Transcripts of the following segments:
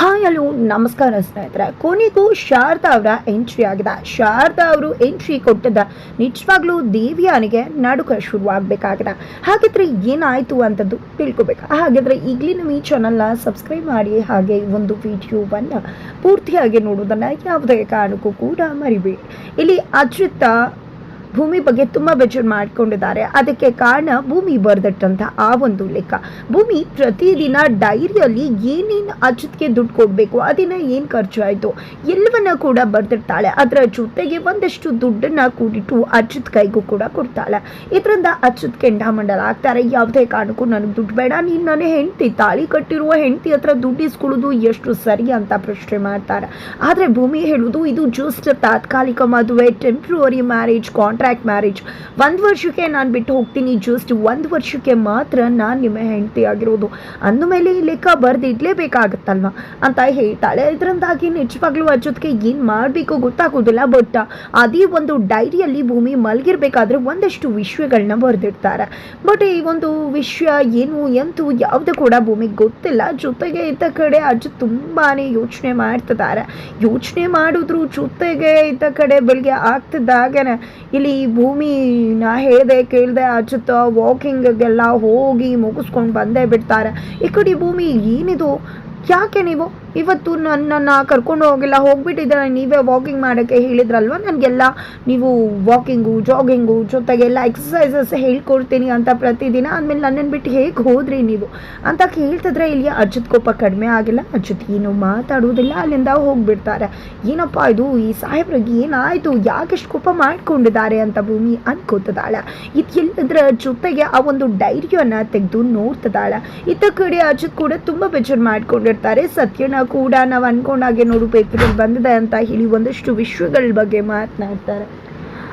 Hi, hello, ನಮಸ್ಕಾರ ಸ್ನೇಹಿತರೆ. ಕೊನೆಗೂ ಶಾರದಾ ಅವರ ಎಂಟ್ರಿ ಆಗಿದೆ. ಶಾರದಾ ಅವರು ಎಂಟ್ರಿ ಕೊಟ್ಟದ ನಿಜವಾಗ್ಲೂ ದೇವಿಯಾನಿಗೆ ನಡುಕ ಶುರುವಾಗಬೇಕಾಗಿದೆ. ಹಾಗಿದ್ರೆ ಏನಾಯಿತು ಅಂತದ್ದು ತಿಳ್ಕೊಬೇಕು. ಹಾಗಿದ್ರೆ ಈಗಲೇ ನಮ್ಮ ಈ ಚಾನಲ್ನ ಸಬ್ಸ್ಕ್ರೈಬ್ ಮಾಡಿ, ಹಾಗೆ ಒಂದು ವಿಡಿಯೋವನ್ನು ಪೂರ್ತಿಯಾಗಿ ನೋಡೋದನ್ನು ಯಾವುದೇ ಕಾರಣಕ್ಕೂ ಕೂಡ ಮರಿಬೇಡಿ. ಇಲ್ಲಿ ಅಚ್ಯುತ ಭೂಮಿ ಬಗ್ಗೆ ತುಂಬ ಬೇಜಾರು ಮಾಡ್ಕೊಂಡಿದ್ದಾರೆ. ಅದಕ್ಕೆ ಕಾರಣ ಭೂಮಿ ಬರೆದಿಟ್ಟಂತ ಆ ಒಂದು ಲೆಕ್ಕ. ಭೂಮಿ ಪ್ರತಿದಿನ ಡೈರಿಯಲ್ಲಿ ಏನೇನು ಅಚ್ಚುತ್ತಿಗೆ ದುಡ್ಡು ಕೊಡಬೇಕು, ಅದನ್ನ ಏನು ಖರ್ಚು ಆಯಿತು, ಎಲ್ಲವನ್ನ ಕೂಡ ಬರೆದಿರ್ತಾಳೆ ಅದರ ಜೊತೆಗೆ ಒಂದಷ್ಟು ದುಡ್ಡನ್ನ ಕೂಡಿಟ್ಟು ಅಚ್ಚುತ್ ಕೈಗೂ ಕೂಡ ಕೊಡ್ತಾಳೆ. ಇದರಿಂದ ಅಚ್ಚುತ್ ಕೆಂಡಾಮಂಡಲ ಆಗ್ತಾರೆ. ಯಾವುದೇ ಕಾರಣಕ್ಕೂ ನನಗೆ ದುಡ್ಡು ಬೇಡ. ನೀನು ನನ್ನ ಹೆಂಡತಿ, ತಾಳಿ ಕಟ್ಟಿರುವ ಹೆಂಡತಿ ಹತ್ರ ದುಡ್ಡು ಇಸ್ಕೊಳ್ಳೋದು ಎಷ್ಟು ಸರಿ ಅಂತ ಪ್ರಶ್ನೆ ಮಾಡ್ತಾರೆ. ಆದರೆ ಭೂಮಿ ಹೇಳುವುದು ಇದು ಜಸ್ಟ್ ತಾತ್ಕಾಲಿಕ ಮದುವೆ ಟೆಂಪ್ರವರಿ ಮ್ಯಾರೇಜ್ ಕಾಂಟ್ರಾಕ್ಟ್ ಮ್ಯಾರೇಜ್ ಒಂದು ವರ್ಷಕ್ಕೆ ನಾನು ಬಿಟ್ಟು ಹೋಗ್ತೀನಿ. ಜಸ್ಟ್ ಒಂದು ವರ್ಷಕ್ಕೆ ಮಾತ್ರ ನಾನು ನಿಮ್ಮ ಹೆಂಡತಿ ಆಗಿರೋದು. ಅಂದಮೇಲೆ ಈ ಲೆಕ್ಕ ಬರೆದಿಡ್ಲೇಬೇಕಾಗತ್ತಲ್ವ? ಅಂತ ಹೇಳ್ತಾಳೆ. ಇದರಿಂದಾಗಿ ನಿಜವಾಗ್ಲೂ ಅಚ್ಚೊತ್ತಿಗೆ ಏನು ಮಾಡಬೇಕು ಗೊತ್ತಾಗೋದಿಲ್ಲ, ಬಟ್ ಅದೇ ಒಂದು ಡೈರಿಯಲ್ಲಿ ಭೂಮಿ ಮಲಗಿರ್ಬೇಕಾದ್ರೆ ಒಂದಷ್ಟು ವಿಷಯಗಳನ್ನ ಬರೆದಿರ್ತಾರೆ ಬಟ್ ಈ ಒಂದು ವಿಷಯ ಏನು ಎಂತೂ ಯಾವುದು ಕೂಡ ಭೂಮಿಗೆ ಗೊತ್ತಿಲ್ಲ. ಜೊತೆಗೆ ಇದ್ದ ಕಡೆ ಅಜ್ಜ ತುಂಬಾ ಯೋಚನೆ ಮಾಡ್ತಿದ್ದಾರೆ. ಯೋಚನೆ ಮಾಡಿದ್ರು ಜೊತೆಗೆ ಇದ್ದ ಕಡೆ ಬೆಳಿಗ್ಗೆ ಆಗ್ತಿದ್ದಾಗನೆ. ಇಲ್ಲಿ ಭೂಮಿ ನಾ ಹೇಳ್ದೆ ಕೇಳ್ದೆ ಅಚ್ಚುತ್ತ ವಾಕಿಂಗ್ಗೆಲ್ಲ ಹೋಗಿ ಮುಗಿಸ್ಕೊಂಡು ಬಂದೇ ಬಿಡ್ತಾರೆ. ಈ ಕಡೆ ಭೂಮಿ ಏನಿದು? ಯಾಕೆ ನೀವು? ಇವತ್ತು ನನ್ನನ್ನು ಕರ್ಕೊಂಡು ಹೋಗಿಲ್ಲ ಹೋಗ್ಬಿಟ್ಟಿದ್ದಾರೆ ನೀವೇ ವಾಕಿಂಗ್ ಮಾಡೋಕ್ಕೆ ಹೇಳಿದ್ರಲ್ವ? ನನಗೆಲ್ಲ ನೀವು ವಾಕಿಂಗು ಜಾಗಿಂಗು ಜೊತೆಗೆಲ್ಲ ಎಕ್ಸಸೈಸಸ್ ಹೇಳ್ಕೊಡ್ತೀನಿ ಅಂತ ಪ್ರತಿದಿನ. ಆದಮೇಲೆ ನನ್ನನ್ನು ಬಿಟ್ಟು ಹೇಗೆ ಹೋದ್ರಿ ನೀವು? ಅಂತ ಕೇಳ್ತಿದ್ರೆ ಇಲ್ಲಿ ಅಜ್ಜಿತ್ ಕೋಪ ಕಡಿಮೆ ಆಗಿಲ್ಲ. ಅಜ್ಜತ್ ಏನು ಮಾತಾಡೋದಿಲ್ಲ ಅಲ್ಲಿಂದ ಹೋಗ್ಬಿಡ್ತಾರೆ. ಏನಪ್ಪ ಇದು? ಈ ಸಾಹೇಬ್ರಿಗೆ ಏನಾಯಿತು? ಯಾಕೆಷ್ಟು ಕೋಪ ಮಾಡಿಕೊಂಡಿದ್ದಾರೆ ಅಂತ ಭೂಮಿ ಅನ್ಕೋತದಾಳೆ ಇದು ಎಲ್ಲದ್ರ ಜೊತೆಗೆ ಆ ಒಂದು ಡೈರಿಯನ್ನು ತೆಗೆದು ನೋಡ್ತಿದ್ದಾಳೆ. ಇತ್ತ ಕಡೆ ಅಜಿತ್ ಕೂಡ ತುಂಬ ಬೇಜಾರು ಮಾಡ್ಕೊಂಡಿರ್ತಾರೆ ಸತ್ಯನ ಕೂಡ ನಾವು ಅನ್ಕೊಂಡಾಗೆ ನೋಡು ಬಂದಿದೆ ಅಂತ ಹೇಳಿ ಒಂದಷ್ಟು ವಿಷಯಗಳ ಬಗ್ಗೆ ಮಾತನಾಡ್ತಾರೆ.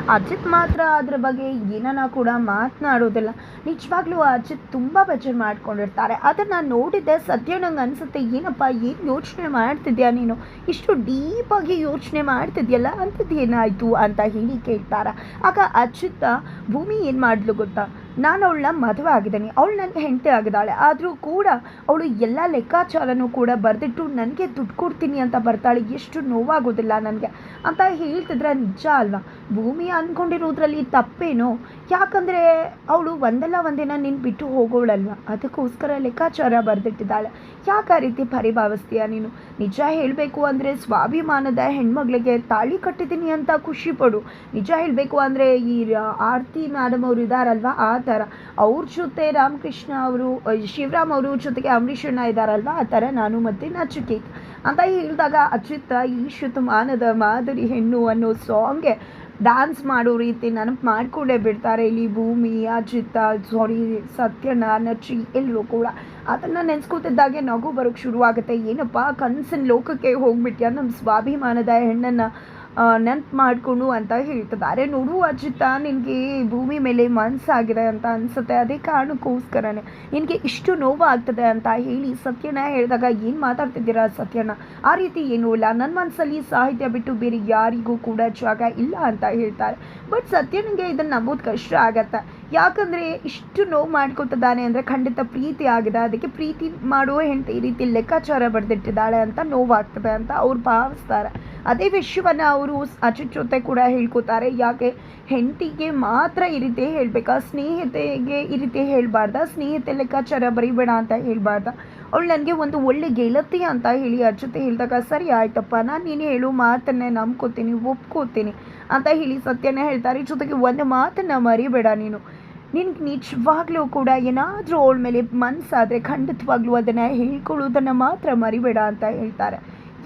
ಅಜಿತ್ ಮಾತ್ರ ಅದ್ರ ಬಗ್ಗೆ ಏನನ್ನ ಕೂಡ ಮಾತನಾಡೋದಿಲ್ಲ. ನಿಜವಾಗ್ಲೂ ಅಜಿತ್ ತುಂಬ ಬೇಜಾರು ಮಾಡ್ಕೊಂಡಿರ್ತಾರೆ. ಅದನ್ನು ನೋಡಿದ್ದೆ ಸದ್ಯ ನಂಗೆ ಅನಿಸುತ್ತೆ, ಏನಪ್ಪ, ಏನು ಯೋಚನೆ ಮಾಡ್ತಿದ್ಯಾ ನೀನು? ಇಷ್ಟು ಡೀಪಾಗಿ ಯೋಚನೆ ಮಾಡ್ತಿದ್ಯಲ್ಲ ಅಂಥದ್ದು ಏನಾಯಿತು ಅಂತ ಹೇಳಿ ಕೇಳ್ತಾರೆ. ಆಗ ಅಜಿತ್, ಭೂಮಿ ಏನು ಮಾಡ್ಲು ಗೊತ್ತಾ? ನಾನು ಅವಳನ್ನ ಮದುವೆ ಆಗಿದ್ದೀನಿ. ಅವಳು ನನ್ನ ಹೆಂಡತಿ ಆಗಿದ್ದಾಳೆ. ಆದರೂ ಕೂಡ ಅವಳು ಎಲ್ಲ ಲೆಕ್ಕಾಚಾರನೂ ಕೂಡ ಬರೆದಿಟ್ಟು ನನಗೆ ದುಡ್ಡು ಕೊಡ್ತೀನಿ ಅಂತ ಬರ್ತಾಳೆ. ಎಷ್ಟು ನೋವಾಗೋದಿಲ್ಲ ನನಗೆ. ಅಂತ ಹೇಳ್ತಿದ್ರೆ ನಿಜ ಅಲ್ವಾ? ಭೂಮಿ ಅಂದ್ಕೊಂಡಿರೋದ್ರಲ್ಲಿ ತಪ್ಪೇನು? ಯಾಕಂದರೆ ಅವಳು ಒಂದಲ್ಲ ಒಂದಿನ ನೀನು ಬಿಟ್ಟು ಹೋಗೋಳಲ್ವ? ಅದಕ್ಕೋಸ್ಕರ ಲೆಕ್ಕಾಚಾರ ಬರೆದಿಟ್ಟಿದ್ದಾಳೆ. ಯಾಕೆ ಆ ರೀತಿ ಪರಿಭಾವಿಸ್ತೀಯ ನೀನು? ನಿಜ ಹೇಳಬೇಕು ಅಂದರೆ ಸ್ವಾಭಿಮಾನದ ಹೆಣ್ಮಗಳಿಗೆ ತಾಳಿ ಕಟ್ಟಿದ್ದೀನಿ ಅಂತ ಖುಷಿ ಪಡು. ನಿಜ ಹೇಳಬೇಕು ಅಂದರೆ ಈ ಆರತಿ ಮೇಡಮ್ ಅವರು ಇದ್ದಾರಲ್ವ ಆ ಥರ ಅವ್ರ ಜೊತೆ ರಾಮಕೃಷ್ಣ ಅವರು ಶಿವರಾಮ್ ಅವರು ಜೊತೆಗೆ ಅಂಬರೀಷ್ ಅಣ್ಣ ಇದ್ದಾರಲ್ವ ಆ ಥರ ನಾನು ಮತ್ತು ನಚಿಕೇತ್ ಅಂತ ಹೇಳಿದಾಗ ಅಚ್ಯುತ ಈ ಶತಮಾನದ ಮಾದರಿ ಹೆಣ್ಣು ಅನ್ನೋ ಸಾಂಗ್ಗೆ ಡ್ಯಾನ್ಸ್ ಮಾಡೋ ರೀತಿ ನೆನಪು ಮಾಡಿಕೊಂಡೇ ಬಿಡ್ತಾರೆ. ಇಲ್ಲಿ ಭೂಮಿ ಅಜಿತ ಸಾರಿ ಸತ್ಯನ ನಚಿ ಎಲ್ಲರೂ ಕೂಡ. ಅದನ್ನು ನೆನೆಸ್ಕೊತಿದ್ದಾಗೆ ನಗು ಬರೋಕ್ಕೆ ಶುರುವಾಗುತ್ತೆ. ಏನಪ್ಪ, ಕನಸಿನ ಲೋಕಕ್ಕೆ ಹೋಗ್ಬಿಟ್ಯಾ? ನಮ್ಮ ಸ್ವಾಭಿಮಾನದ ಹೆಣ್ಣನ್ನು ನೆನ್ಪು ಮಾಡಿಕೊಂಡು ಅಂತ ಹೇಳ್ತಿದ್ದಾರೆ ನೋಡು ಅಜಿತ, ನಿನಗೆ ಭೂಮಿ ಮೇಲೆ ಮನಸ್ಸಾಗಿದೆ ಅಂತ ಅನಿಸುತ್ತೆ. ಅದೇ ಕಾರಣಕ್ಕೋಸ್ಕರನೇ ನಿನಗೆ ಇಷ್ಟು ನೋವು ಆಗ್ತದೆ ಅಂತ ಹೇಳಿ ಸತ್ಯನ ಹೇಳಿದಾಗ ಏನು ಮಾತಾಡ್ತಿದ್ದೀರಾ ಸತ್ಯನ ಆ ರೀತಿ ಏನೂ ಇಲ್ಲ. ನನ್ನ ಮನಸ್ಸಲ್ಲಿ ಸಾಹಿತ್ಯ ಬಿಟ್ಟು ಬೇರೆ ಯಾರಿಗೂ ಕೂಡ ಜಾಗ ಇಲ್ಲ ಅಂತ ಹೇಳ್ತಾರೆ. ಬಟ್ ಸತ್ಯನಿಗೆ ಇದನ್ನು ನಂಬೋದು ಕಷ್ಟ ಆಗತ್ತೆ. ಯಾಕಂದರೆ ಇಷ್ಟು ನೋವು ಮಾಡ್ಕೊತಿದ್ದಾನೆ ಅಂದರೆ ಖಂಡಿತ ಪ್ರೀತಿ ಆಗಿದೆ. ಅದಕ್ಕೆ ಪ್ರೀತಿ ಮಾಡುವ ಹೆಂಡತಿ ಈ ರೀತಿ ಲೆಕ್ಕಾಚಾರ ಬರೆದಿಟ್ಟಿದ್ದಾಳೆ ಅಂತ ನೋವಾಗ್ತದೆ ಅಂತ ಅವ್ರು ಭಾವಿಸ್ತಾರೆ. ಅದೇ ವಿಷಯವನ್ನು ಅವರು ಅಜಿತ್ ಜೊತೆ ಕೂಡ ಹೇಳ್ಕೊತಾರೆ. ಯಾಕೆ? ಹೆಂಡತಿಗೆ ಮಾತ್ರ ಈ ರೀತಿ ಹೇಳಬೇಕಾ? ಸ್ನೇಹಿತೆಗೆ ಈ ರೀತಿ ಹೇಳಬಾರ್ದ? ಸ್ನೇಹಿತೆ ಲೆಕ್ಕಾಚಾರ ಬರಿಬೇಡ ಅಂತ ಹೇಳಬಾರ್ದ? ಅವಳು ನನಗೆ ಒಂದು ಒಳ್ಳೆ ಗೆಳತಿ ಅಂತ ಹೇಳಿ ಅಜ್ಜತೆ ಹೇಳಿದಾಗ, ಸರಿ ಆಯ್ತಪ್ಪ, ನಾನು ನೀನು ಹೇಳು ಮಾತನ್ನೇ ನಂಬ್ಕೋತೀನಿ, ಒಪ್ಕೋತೀನಿ ಅಂತ ಹೇಳಿ ಸತ್ಯನೇ ಹೇಳ್ತಾರೆ. ಜೊತೆಗೆ ಒಂದು ಮಾತನ್ನು ಮರಿಬೇಡ ನೀನು. ನಿನ್ಗೆ ನಿಜವಾಗ್ಲೂ ಕೂಡ ಏನಾದರೂ ಅವಳ ಮೇಲೆ ಮನಸ್ಸಾದರೆ ಖಂಡಿತವಾಗ್ಲೂ ಅದನ್ನು ಹೇಳ್ಕೊಳ್ಳೋದನ್ನು ಮಾತ್ರ ಮರಿಬೇಡ ಅಂತ ಹೇಳ್ತಾರೆ.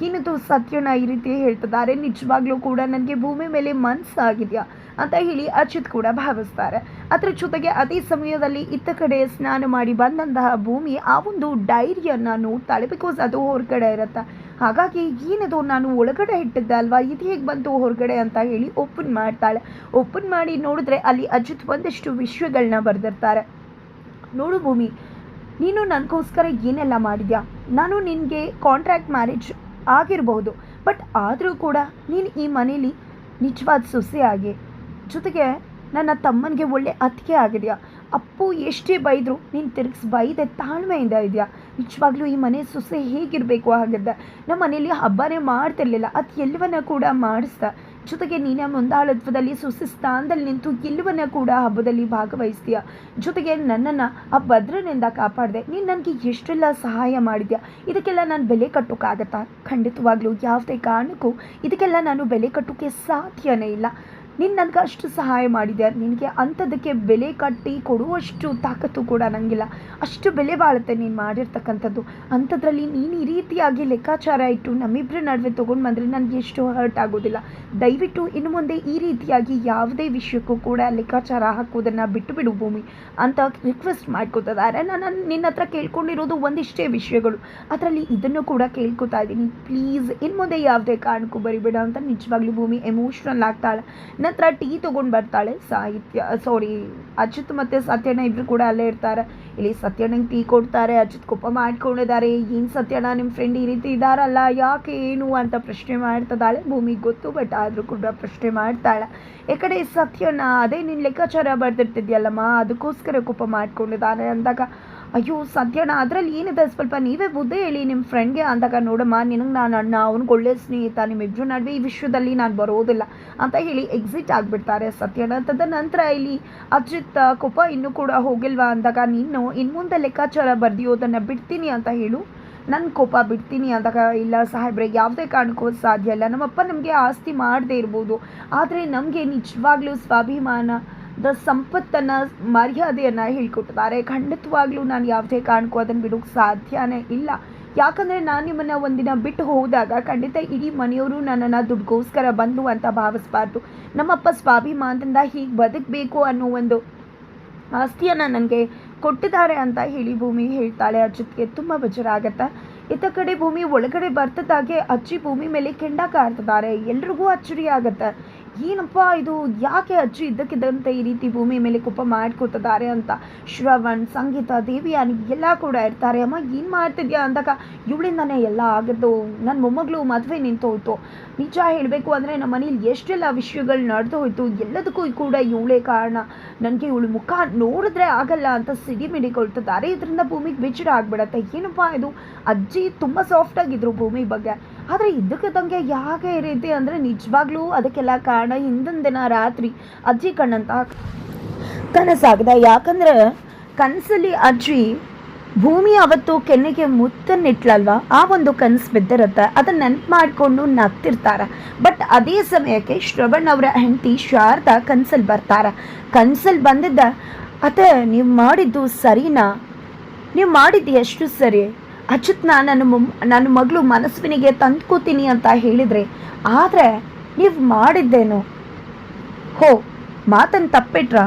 ಏನದು ಸತ್ಯನ ಈ ರೀತಿ ಹೇಳ್ತಿದ್ದಾರೆ ನಿಜವಾಗ್ಲೂ ಕೂಡ ನನಗೆ ಭೂಮಿ ಮೇಲೆ ಮನಸ್ಸಾಗಿದೆಯಾ ಅಂತ ಹೇಳಿ ಅಚ್ಯುತ್ ಕೂಡ ಭಾವಿಸ್ತಾರೆ. ಅದರ ಜೊತೆಗೆ ಅದೇ ಸಮಯದಲ್ಲಿ ಇತ್ತ ಕಡೆ ಸ್ನಾನ ಮಾಡಿ ಬಂದಂತಹ ಭೂಮಿ ಆ ಒಂದು ಡೈರಿಯನ್ನು ನೋಡ್ತಾಳೆ ಬಿಕಾಸ್ ಅದು ಹೊರಗಡೆ ಇರುತ್ತೆ. ಹಾಗಾಗಿ ಏನದು ನಾನು ಒಳಗಡೆ ಇಟ್ಟಿದ್ದೆ ಅಲ್ವಾ? ಇದು ಹೇಗೆ ಬಂತು ಹೊರಗಡೆ ಅಂತ ಹೇಳಿ ಓಪನ್ ಮಾಡ್ತಾಳೆ. ಓಪನ್ ಮಾಡಿ ನೋಡಿದ್ರೆ ಅಲ್ಲಿ ಅಜಿತ್ ಒಂದಷ್ಟು ವಿಷಯಗಳನ್ನ ಬರೆದಿರ್ತಾರೆ. ನೋಡು ಭೂಮಿ, ನೀನು ನನಗೋಸ್ಕರ ಏನೆಲ್ಲ ಮಾಡಿದ್ಯಾ? ನಾನು ನಿನಗೆ ಕಾಂಟ್ರಾಕ್ಟ್ ಮ್ಯಾರೇಜ್ ಆಗಿರಬಹುದು ಬಟ್ ಆದರೂ ಕೂಡ ನೀನು ಈ ಮನೇಲಿ ನಿಜವಾದ ಸೊಸೆಯಾಗಿ ಜೊತೆಗೆ ನನ್ನ ತಮ್ಮನಿಗೆ ಒಳ್ಳೆ ಅತ್ತಿಗೆ ಆಗಿದೆಯಾ? ಅಪ್ಪು ಎಷ್ಟೇ ಬೈದರು ನೀನು ತಿರುಗಿಸಿ ಬೈದೆ ತಾಳ್ಮೆಯಿಂದ ಇದೆಯಾ? ನಿಜವಾಗ್ಲೂ ಈ ಮನೆ ಸೊಸೆ ಹೇಗಿರಬೇಕು ಹಾಗಿದ್ದ ನಮ್ಮ ಮನೇಲಿ ಹಬ್ಬನೇ ಮಾಡ್ತಿರ್ಲಿಲ್ಲ, ಅದು ಎಲ್ಲವನ್ನ ಕೂಡ ಮಾಡಿಸ್ದ. ಜೊತೆಗೆ ನೀನೇ ಮುಂದಾಳತ್ವದಲ್ಲಿ ಸೊಸೆ ಸ್ಥಾನದಲ್ಲಿ ನಿಂತು ಎಲ್ಲವನ್ನ ಕೂಡ ಹಬ್ಬದಲ್ಲಿ ಭಾಗವಹಿಸ್ತೀಯ? ಜೊತೆಗೆ ನನ್ನನ್ನು ಆ ಭದ್ರನಿಂದ ಕಾಪಾಡಿದೆ, ನೀನು ನನಗೆ ಎಷ್ಟೆಲ್ಲ ಸಹಾಯ ಮಾಡಿದ್ಯಾ? ಇದಕ್ಕೆಲ್ಲ ನಾನು ಬೆಲೆ ಕಟ್ಟೋಕ್ಕಾಗತ್ತಾ ಖಂಡಿತವಾಗ್ಲೂ ಯಾವುದೇ ಕಾರಣಕ್ಕೂ ಇದಕ್ಕೆಲ್ಲ ನಾನು ಬೆಲೆ ಕಟ್ಟೋಕ್ಕೆ ಸಾಧ್ಯವೇ ಇಲ್ಲ. ನೀನು ನನಗೆ ಅಷ್ಟು ಸಹಾಯ ಮಾಡಿದೆ ನಿನಗೆ ಅಂಥದಕ್ಕೆ ಬೆಲೆ ಕಟ್ಟಿ ಕೊಡುವಷ್ಟು ತಾಕತ್ತು ಕೂಡ ನನಗಿಲ್ಲ ಅಷ್ಟು ಬೆಲೆ ಬಾಳುತ್ತೆ ನೀನು ಮಾಡಿರ್ತಕ್ಕಂಥದ್ದು. ಅಂಥದ್ರಲ್ಲಿ ನೀನು ಈ ರೀತಿಯಾಗಿ ಲೆಕ್ಕಾಚಾರ ಇಟ್ಟು ನಮ್ಮಿಬ್ಬರ ನಡುವೆ ತೊಗೊಂಡು ಬಂದರೆ ನನಗೆ ಎಷ್ಟು ಹರ್ಟ್ ಆಗೋದಿಲ್ಲ. ದಯವಿಟ್ಟು ಇನ್ನು ಮುಂದೆ ಈ ರೀತಿಯಾಗಿ ಯಾವುದೇ ವಿಷಯಕ್ಕೂ ಕೂಡ ಲೆಕ್ಕಾಚಾರ ಹಾಕೋದನ್ನು ಬಿಟ್ಟು ಬಿಡು ಭೂಮಿ ಅಂತ ರಿಕ್ವೆಸ್ಟ್ ಮಾಡ್ಕೋತಿದ್ದಾರೆ. ನಾನು ನಿನ್ನ ಹತ್ರ ಕೇಳ್ಕೊಂಡಿರೋದು ಒಂದಿಷ್ಟೇ ವಿಷಯಗಳು. ಅದರಲ್ಲಿ ಇದನ್ನು ಕೂಡ ಕೇಳ್ಕೊತಾ ಇದ್ದೀನಿ. ಪ್ಲೀಸ್ ಇನ್ನು ಮುಂದೆ ಯಾವುದೇ ಕಾರಣಕ್ಕೂ ಬರಿಬೇಡ ಅಂತ ನಿಜವಾಗ್ಲೂ ಭೂಮಿ ಎಮೋಷ್ನಲ್ ಆಗ್ತಾಳೆ. ನಂತರ ಟೀ ತೊಗೊಂಡು ಬರ್ತಾಳೆ. ಸಾಹಿತ್ಯ ಸಾರಿ ಅಚ್ಯುತ್ ಮತ್ತು ಸತ್ಯಣ್ಣ ಇಬ್ಬರು ಕೂಡ ಅಲ್ಲೇ ಇರ್ತಾರೆ. ಇಲ್ಲಿ ಸತ್ಯಣ್ಣಂಗೆ ಟೀ ಕೊಡ್ತಾರೆ, ಅಚ್ಯುತ್ ಕೋಪ ಮಾಡ್ಕೊಂಡಿದ್ದಾರೆ. ಏನು ಸತ್ಯಣ್ಣ ನಿಮ್ಮ ಫ್ರೆಂಡ್ ಈ ರೀತಿ ಇದ್ದಾರಲ್ಲ ಯಾಕೆ ಏನು ಅಂತ ಪ್ರಶ್ನೆ ಮಾಡ್ತದಾಳೆ ಭೂಮಿಗೆ ಗೊತ್ತು ಬಟ್ ಆದರೂ ಕೂಡ ಪ್ರಶ್ನೆ ಮಾಡ್ತಾಳೆ. ಈ ಕಡೆ ಸತ್ಯಣ್ಣ, ಅದೇ ನಿನ್ನ ಲೆಕ್ಕಾಚಾರ ಬರೆದಿರ್ತಿದ್ಯಲ್ಲಮ್ಮ, ಅದಕ್ಕೋಸ್ಕರ ಕೋಪ ಮಾಡ್ಕೊಂಡಿದ್ದಾನೆ ಅಂದಾಗ ಅಯ್ಯೋ ಸದ್ಯಣ ಅದರಲ್ಲಿ ಏನಿದೆ? ಸ್ವಲ್ಪ ನೀವೇ ಬುದ್ಧಿ ಹೇಳಿ ನಿಮ್ಮ ಫ್ರೆಂಡ್ಗೆ ಅಂದಾಗ ನೋಡಮ್ಮ, ನಿನಗೆ ನಾನು ಅಣ್ಣ ಅವ್ನಿಗೆ ಒಳ್ಳೆ ಸ್ನೇಹಿತ ನಿಮ್ಮಿಬ್ಬರು ನಡುವೆ ಈ ವಿಷಯದಲ್ಲಿ ನಾನು ಬರೋದಿಲ್ಲ ಅಂತ ಹೇಳಿ ಎಕ್ಸಿಟ್ ಆಗಿಬಿಡ್ತಾರೆ ಸತ್ಯಣ ತದ ನಂತರ ಇಲ್ಲಿ ಅಜಿತ್ ಕೋಪ ಇನ್ನೂ ಕೂಡ ಹೋಗಿಲ್ವಾ ಅಂದಾಗ, ನೀನು ಇನ್ನು ಮುಂದೆ ಲೆಕ್ಕಾಚಾರ ಬರ್ದಿಯೋದನ್ನು ಬಿಡ್ತೀನಿ ಅಂತ ಹೇಳು. ನನ್ನ ಕೋಪ ಬಿಡ್ತೀನಿ ಅಂದಾಗ, ಇಲ್ಲ ಸಾಹೇಬ್ರೆ, ಯಾವುದೇ ಕಾರಣಕ್ಕೂ ಸಾಧ್ಯ ಇಲ್ಲ. ನಮ್ಮಪ್ಪ ನಮಗೆ ಆಸ್ತಿ ಮಾಡದೇ ಇರ್ಬೋದು. ಆದರೆ ನಮಗೆ ನಿಜವಾಗ್ಲೂ ಸ್ವಾಭಿಮಾನ ದ ಸಂಪತ್ತನ್ನು ಮರ್ಯಾದೆಯನ್ನು ಹೇಳ್ಕೊಟ್ಟಿದ್ದಾರೆ ಖಂಡಿತವಾಗ್ಲೂ ನಾನು ಯಾವುದೇ ಕಾರಣಕ್ಕೂ ಅದನ್ನು ಬಿಡೋಕ್ಕೆ ಸಾಧ್ಯನೇ ಇಲ್ಲ ಯಾಕಂದರೆ ನಾನು ನಿಮ್ಮನ್ನು ಒಂದಿನ ಬಿಟ್ಟು ಹೋದಾಗ ಖಂಡಿತ ಇಡೀ ಮನೆಯವರು ನನ್ನನ್ನು ದುಡ್ಗೋಸ್ಕರ ಬಂದು ಅಂತ ಭಾವಿಸ್ಬಾರ್ದು ನಮ್ಮಪ್ಪ ಸ್ವಾಭಿಮಾನದಿಂದ ಹೀಗೆ ಬದುಕಬೇಕು ಅನ್ನೋ ಒಂದು ಆಸ್ತಿಯನ್ನು ನನಗೆ ಕೊಟ್ಟಿದ್ದಾರೆ ಅಂತ ಹೇಳಿ ಭೂಮಿ ಹೇಳ್ತಾಳೆ ಅಜ್ಜಿಗೆ ತುಂಬ ಬೇಜಾರಾಗತ್ತೆ ಇತ್ತ ಕಡೆ ಭೂಮಿ ಒಳಗಡೆ ಬರ್ತದಾಗೆ ಅಜ್ಜಿ ಭೂಮಿ ಮೇಲೆ ಕೆಂಡ ಕಾಡ್ತಿದ್ದಾರೆ ಎಲ್ರಿಗೂ ಅಚ್ಚರಿ ಆಗತ್ತೆ ಏನಪ್ಪ ಇದು? ಯಾಕೆ ಅಜ್ಜಿ ಇದ್ದಕ್ಕಿದ್ದಂತೆ ಈ ರೀತಿ ಭೂಮಿ ಮೇಲೆ ಕೋಪ ಮಾಡ್ಕೋತಿದ್ದಾರೆ ಅಂತ? ಶ್ರವಣ್, ಸಂಗೀತ, ದೇವಿಯಾನಿ ಎಲ್ಲ ಕೂಡ ಇರ್ತಾರೆ. ಅಮ್ಮ, ಏನು ಮಾಡ್ತಿದ್ಯಾ ಅಂದಾಗ? ಇವಳಿಂದನೇ ಎಲ್ಲ ಆಗಿದ್ದು ನನ್ನ ಮೊಮ್ಮಗಳು ಮದುವೆ ನಿಂತೋಯ್ತು. ನಿಜ ಹೇಳಬೇಕು ಅಂದರೆ ನಮ್ಮ ಮನೇಲಿ ಎಷ್ಟೆಲ್ಲ ವಿಷಯಗಳು ನಡೆದು ಹೋಯ್ತು, ಎಲ್ಲದಕ್ಕೂ ಕೂಡ ಇವಳೇ ಕಾರಣ. ನನಗೆ ಇವಳು ಮುಖ ನೋಡಿದ್ರೆ ಆಗಲ್ಲ ಅಂತ ಸಿಡಿಮಿಡಿಕೊಳ್ತಿದ್ದಾರೆ ಇದರಿಂದ ಭೂಮಿಗೆ ಬಿಚ್ಚಿಡ ಆಗ್ಬಿಡತ್ತೆ ಏನಪ್ಪ ಇದು? ಅಜ್ಜಿ ತುಂಬ ಸಾಫ್ಟ್ ಆಗಿದ್ರು ಭೂಮಿ ಬಗ್ಗೆ. ಆದರೆ ಇದ್ದಕ್ಕಿದ್ದಂಗೆ ಯಾಕೆ ಈ ರೀತಿ ಅಂದರೆ ನಿಜವಾಗ್ಲೂ ಅದಕ್ಕೆಲ್ಲ ಕಾರಣ ಹಿಂದಿನ ದಿನ ರಾತ್ರಿ ಅಜ್ಜಿ ಕಣ್ಣಂತ ಕನಸಾಗಿದೆ. ಯಾಕಂದ್ರೆ ಕನಸಲ್ಲಿ ಅಜ್ಜಿ ಭೂಮಿ ಅವತ್ತು ಕೆನ್ನೆಗೆ ಮುತ್ತನ್ನಿಟ್ಲಲ್ವ? ಆ ಒಂದು ಕನಸು ಬಿದ್ದಿರುತ್ತೆ. ಅದನ್ನ ನೆನಪು ಮಾಡಿಕೊಂಡು ನಗ್ತಿರ್ತಾರೆ. ಬಟ್ ಅದೇ ಸಮಯಕ್ಕೆ ಶ್ರವಣ್ ಅವರ ಹೆಂಡತಿ ಶಾರದಾ ಕನಸಲ್ಲಿ ಬರ್ತಾರೆ. ಕನಸಲ್ಲಿ ಬಂದಿದ್ದ, ಅತ್ತೆ, ನೀವು ಮಾಡಿದ್ದು ಸರಿನಾ? ನೀವು ಮಾಡಿದ್ದು ಎಷ್ಟು ಸರಿ? ಅಚ್ಯುತ್ನ ನನ್ನ ನನ್ನ ಮಗಳು ಮನಸ್ವಿನಿಗೆ ತಂದ್ಕೋತೀನಿ ಅಂತ ಹೇಳಿದರೆ, ಆದರೆ ನೀವು ಮಾಡಿದ್ದೇನು? ಹೋ ಮಾತನ್ನು ತಪ್ಪಿಟ್ರ?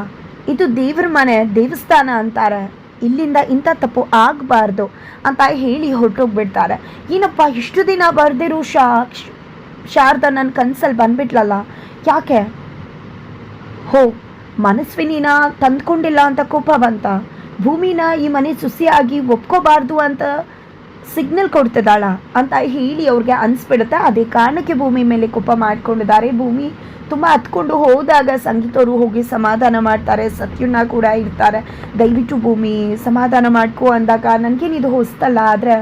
ಇದು ದೇವ್ರ ಮನೆ, ದೇವಸ್ಥಾನ ಅಂತಾರೆ. ಇಲ್ಲಿಂದ ಇಂಥ ತಪ್ಪು ಆಗಬಾರ್ದು ಅಂತ ಹೇಳಿ ಹೊರಟೋಗ್ಬಿಡ್ತಾರೆ. ಏನಪ್ಪ, ಇಷ್ಟು ದಿನ ಬರ್ದಿರು ಶಾ, ಶಾರದಾ ನನ್ನ ಕನಸಲ್ಲಿ ಬಂದ್ಬಿಟ್ಲಲ್ಲ? ಯಾಕೆ? ಹೋ, ಮನಸ್ವಿನಿನ ತಂದ್ಕೊಂಡಿಲ್ಲ ಅಂತ ಕೋಪ ಬಂತ? ಭೂಮಿನ ಈ ಮನೆ ಸುಸಿಯಾಗಿ ಒಪ್ಕೋಬಾರ್ದು ಅಂತ ಸಿಗ್ನಲ್ ಕೊಡ್ತಿದ್ದಾಳ ಅಂತ ಹೇಳಿ ಅವ್ರಿಗೆ ಅನಿಸ್ಬಿಡುತ್ತೆ. ಅದೇ ಕಾರಣಕ್ಕೆ ಭೂಮಿ ಮೇಲೆ ಕೋಪ ಮಾಡ್ಕೊಂಡಿದ್ದಾರೆ. ಭೂಮಿ ತುಂಬ ಹತ್ಕೊಂಡು ಹೋದಾಗ ಸಂಗೀತವರು ಹೋಗಿ ಸಮಾಧಾನ ಮಾಡ್ತಾರೆ. ಸತ್ಯಣ್ಣ ಕೂಡ ಇರ್ತಾರೆ. ದಯವಿಟ್ಟು ಭೂಮಿ ಸಮಾಧಾನ ಮಾಡ್ಕೊ ಅಂದಾಗ ನನಗೇನಿದು ಹೊಸ್ತಲ್ಲ. ಆದರೆ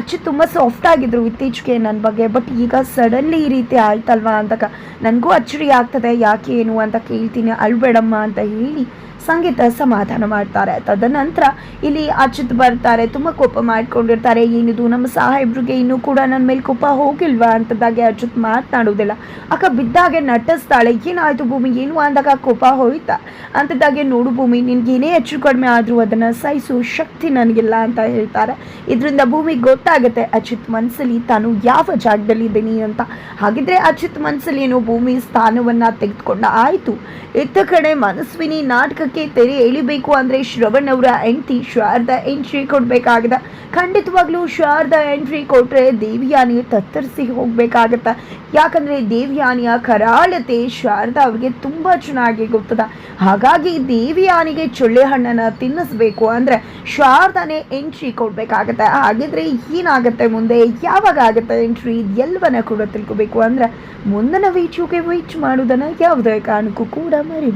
ಅಚ್ಚು ತುಂಬ ಸಾಫ್ಟ್ ಆಗಿದ್ರು ಇತ್ತೀಚೆಗೆ ನನ್ನ ಬಗ್ಗೆ. ಬಟ್ ಈಗ ಸಡನ್ಲಿ ಈ ರೀತಿ ಆಯ್ತಲ್ವಾ ಅಂದಾಗ ನನಗೂ ಅಚ್ಚರಿ ಆಗ್ತದೆ. ಯಾಕೆ ಏನು ಅಂತ ಕೇಳ್ತೀನಿ. ಅಳ್ಬೇಡಮ್ಮ ಅಂತ ಹೇಳಿ ಸಂಗೀತ ಸಮಾಧಾನ ಮಾಡ್ತಾರೆ. ತದನಂತರ ಇಲ್ಲಿ ಅಚ್ಯುತ್ ಬರ್ತಾರೆ, ತುಂಬ ಕೋಪ ಮಾಡ್ಕೊಂಡಿರ್ತಾರೆ. ಏನಿದು, ನಮ್ಮ ಸಾಹೇಬ್ರಿಗೆ ಇನ್ನೂ ಕೂಡ ನನ್ನ ಮೇಲೆ ಕೋಪ ಹೋಗಿಲ್ವಾ ಅಂತದಾಗೆ ಅಚ್ಯುತ್ ಮಾತನಾಡುವುದಿಲ್ಲ. ಅಕ್ಕ ಬಿದ್ದಾಗೆ ನಟಿಸ್ತಾಳೆ, ಏನಾಯ್ತು ಭೂಮಿ, ಏನು ಅಂದಾಗ ಕೋಪ ಹೋಯ್ತಾ? ಅಂಥದ್ದಾಗೆ ನೋಡು ಭೂಮಿ ನಿನ್ಗೆ ಏನೇ ಹೆಚ್ಚು ಕಡಿಮೆ ಆದರೂ ಅದನ್ನು ಸಹಿಸೋ ಶಕ್ತಿ ನನಗಿಲ್ಲ ಅಂತ ಹೇಳ್ತಾರೆ. ಇದರಿಂದ ಭೂಮಿ ಗೊತ್ತಾಗುತ್ತೆ, ಅಚ್ಯುತ್ ಮನಸ್ಸಲ್ಲಿ ತಾನು ಯಾವ ಜಾಗದಲ್ಲಿ ಇದ್ದೀನಿ ಅಂತ. ಹಾಗಿದ್ರೆ ಅಚ್ಯುತ್ ಮನಸ್ಸಲ್ಲಿ ಏನು ಭೂಮಿ ಸ್ಥಾನವನ್ನು ತೆಗೆದುಕೊಂಡ ಆಯಿತು. ಇತ್ತ ಕಡೆ ಮನಸ್ವಿನಿ ನಾಟಕಕ್ಕೆ ತೆರೆ ಎಳಿಬೇಕು ಅಂದರೆ ಶ್ರವಣ್ ಅವರ ಎಂಟಿ ಶಾರದಾ ಎಂಟ್ರಿ ಕೊಡಬೇಕಾಗಿದೆ. ಖಂಡಿತವಾಗ್ಲೂ ಶಾರದಾ ಎಂಟ್ರಿ ಕೊಟ್ಟರೆ ದೇವಿಯಾನಿ ತತ್ತರಿಸಿ ಹೋಗಬೇಕಾಗತ್ತೆ. ಯಾಕಂದರೆ ದೇವಿಯಾನಿಯ ಕರಾಳತೆ ಶಾರದಾ ಅವ್ರಿಗೆ ತುಂಬ ಚೆನ್ನಾಗಿ ಗೊತ್ತದ. ಹಾಗಾಗಿ ದೇವಿಯಾನಿಗೆ ಚೊಳ್ಳೆ ಹಣ್ಣನ್ನು ತಿನ್ನಿಸ್ಬೇಕು ಅಂದರೆ ಶಾರದಾನೇ ಎಂಟ್ರಿ ಕೊಡಬೇಕಾಗತ್ತೆ. ಹಾಗಿದ್ರೆ ಏನಾಗುತ್ತೆ ಮುಂದೆ? ಯಾವಾಗ ಆಗುತ್ತೆ ಎಂಟ್ರಿ ಎಲ್ಲವನ್ನ ಕೂಡ ತಿಳ್ಕೊಬೇಕು ಅಂದರೆ ಮುಂದಿನ ವೀಚುಗೆ ವೀಚ್ ಮಾಡೋದನ್ನು ಯಾವುದೇ ಕಾರಣಕ್ಕೂ ಕೂಡ ಮರಿಬೇಕು